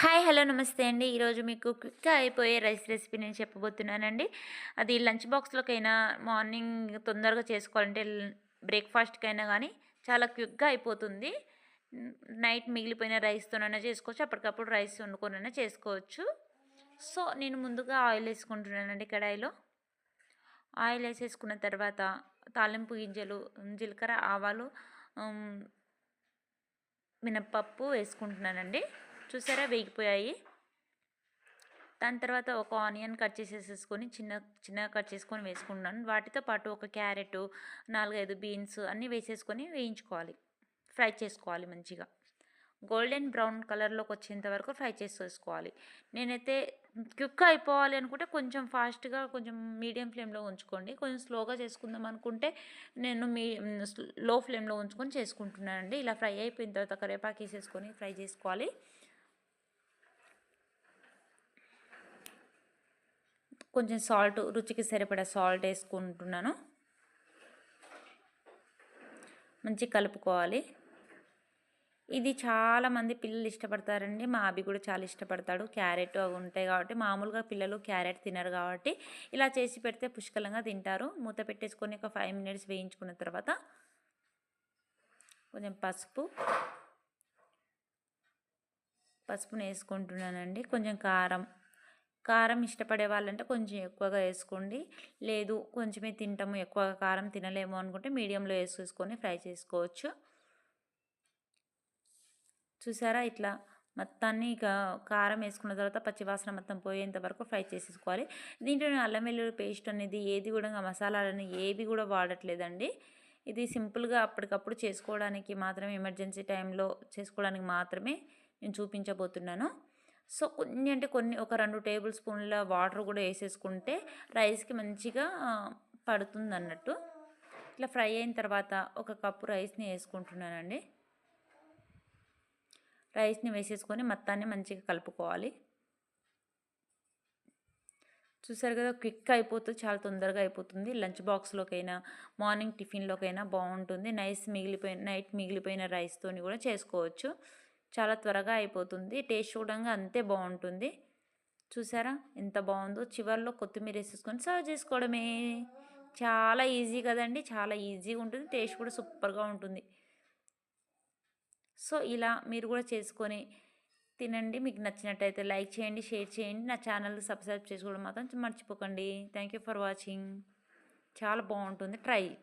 Hi hello నమస్తే అండి. ఈరోజు మీకు క్విక్గా అయిపోయే రైస్ రెసిపీ నేను చెప్పబోతున్నానండి. అది లంచ్ బాక్స్లోకైనా మార్నింగ్ తొందరగా చేసుకోవాలంటే బ్రేక్ఫాస్ట్కైనా కానీ చాలా క్విక్గా అయిపోతుంది. నైట్ మిగిలిపోయిన రైస్తోనైనా చేసుకోవచ్చు అప్పటికప్పుడు రైస్ వండుకొనైనా చేసుకోవచ్చు. సో నేను ముందుగా ఆయిల్ వేసుకుంటున్నానండి కడాయిలో. ఆయిల్ వేసేసుకున్న తర్వాత తాలింపు గింజలు జీలకర్ర ఆవాలు మినప్పప్పు వేసుకుంటున్నానండి. చూసారా? వేగిపోయాయి. దాని తర్వాత ఒక ఆనియన్ కట్ చేసేసేసుకొని చిన్న చిన్నగా కట్ చేసుకొని వేసుకుంటున్నాను. వాటితో పాటు ఒక క్యారెట్ నాలుగైదు బీన్స్ అన్నీ వేసేసుకొని వేయించుకోవాలి. ఫ్రై చేసుకోవాలి మంచిగా. గోల్డెన్ బ్రౌన్ కలర్లోకి వచ్చేంత వరకు ఫ్రై చేసేసుకోవాలి. నేనైతే క్విక్ అయిపోవాలి అనుకుంటే కొంచెం ఫాస్ట్గా కొంచెం మీడియం ఫ్లేమ్లో ఉంచుకోండి. కొంచెం స్లోగా చేసుకుందాం అనుకుంటే నేను మీ లో ఫ్లేమ్లో ఉంచుకొని చేసుకుంటున్నానండి. ఇలా ఫ్రై అయిపోయిన తర్వాత కరివేపాకు వేసేసుకొని ఫ్రై చేసుకోవాలి. కొంచెం సాల్ట్ రుచికి సరిపడా సాల్ట్ వేసుకుంటున్నాను. మంచి కలుపుకోవాలి. ఇది చాలామంది పిల్లలు ఇష్టపడతారండి. మా అభి కూడా చాలా ఇష్టపడతాడు. క్యారెట్ అవి ఉంటాయి కాబట్టి మామూలుగా పిల్లలు క్యారెట్ తినరు కాబట్టి ఇలా చేసి పెడితే పుష్కలంగా తింటారు. మూత పెట్టేసుకొని ఒక ఫైవ్ మినిట్స్ వేయించుకున్న తర్వాత కొంచెం పసుపు పసుపుని వేసుకుంటున్నానండి. కొంచెం కారం కారం ఇష్టపడే వాళ్ళంటే కొంచెం ఎక్కువగా వేసుకోండి. లేదు కొంచెమే తింటాము ఎక్కువగా కారం తినలేము అనుకుంటే మీడియంలో వేసేసుకొని ఫ్రై చేసుకోవచ్చు. చూసారా ఇట్లా మొత్తాన్ని ఇక కారం వేసుకున్న తర్వాత పచ్చివాసన మొత్తం పోయేంత వరకు ఫ్రై చేసేసుకోవాలి. దీంట్లో అల్లం వెల్లుల్లి పేస్ట్ అనేది ఏది కూడా మసాలాలని ఏవి కూడా వాడట్లేదండి. ఇది సింపుల్గా అప్పటికప్పుడు చేసుకోవడానికి మాత్రమే ఎమర్జెన్సీ టైంలో చేసుకోవడానికి మాత్రమే నేను చూపించబోతున్నాను. సో కొన్ని అంటే కొన్ని ఒక రెండు టేబుల్ స్పూన్ల వాటర్ కూడా వేసేసుకుంటే రైస్కి మంచిగా పడుతుంది అన్నట్టు ఇట్లా ఫ్రై అయిన తర్వాత ఒక కప్పు రైస్ని వేసుకుంటున్నానండి. రైస్ని వేసేసుకొని మొత్తాన్ని మంచిగా కలుపుకోవాలి. చూసారు కదా క్విక్ అయిపోతుంది చాలా తొందరగా అయిపోతుంది. లంచ్ బాక్స్లోకైనా మార్నింగ్ టిఫిన్లోకైనా బాగుంటుంది. నైస్ మిగిలిపోయిన నైట్ మిగిలిపోయిన రైస్తోని కూడా చేసుకోవచ్చు. చాలా త్వరగా అయిపోతుంది. టేస్ట్ చూడంగా అంతే బాగుంటుంది. చూసారా? ఎంత బాగుందో. చివరిలో కొత్తిమీర వేసేసుకొని సర్వ్ చేసుకోవడమే. చాలా ఈజీ కదండి. చాలా ఈజీగా ఉంటుంది. టేస్ట్ కూడా సూపర్గా ఉంటుంది. సో ఇలా మీరు కూడా చేసుకొని తినండి. మీకు నచ్చినట్టయితే లైక్ చేయండి షేర్ చేయండి. నా ఛానల్ సబ్స్క్రైబ్ చేసుకోవడం మాత్రం మర్చిపోకండి. Thank you for watching. చాలా బాగుంటుంది. ట్రై. ఇట్